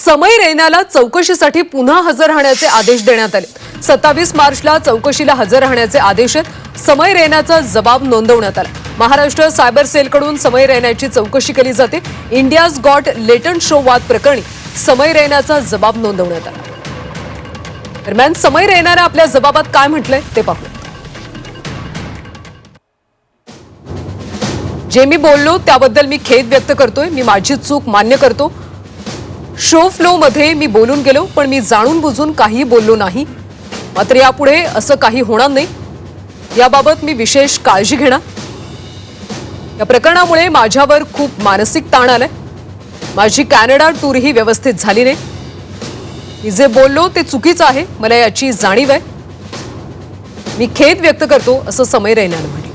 समय रैनाला चौकशीसाठी पुन्हा हजर राहण्याचे आदेश देण्यात आले. सत्तावीस मार्चला चौकशीला हजर राहण्याचे आदेश आहेत समय रैनाचा जबाब नोंदवण्यात आला. महाराष्ट्र सायबर सेलकडून समय रैनाची चौकशी केली जाते. इंडियाज गॉट लेटन शो वाद प्रकरणी समय रैनाचा जबाब नोंदवण्यात आला. दरम्यान समय रैनानं आपल्या जबाबात काय म्हटलंय ते पाहू जे मी बोललो त्याबद्दल मी खेद व्यक्त करतोय. मी माझी चूक मान्य करतो. शो फ्लो मध्ये मी बोलून गेलो पण मी जाणून बुजून काही बोललो नाही. मात्र यापुढे असं काही होणार नाही. याबाबत मी विशेष काळजी घेणार. या प्रकरणामुळे माझ्यावर खूप मानसिक ताण आलाय. माझी कॅनडा टूर ही व्यवस्थित झाली नाही. मी जे बोललो ते चुकीचं आहे मला याची जाणीव आहे. मी खेद व्यक्त करतो असं समय रैनानं म्हटलं.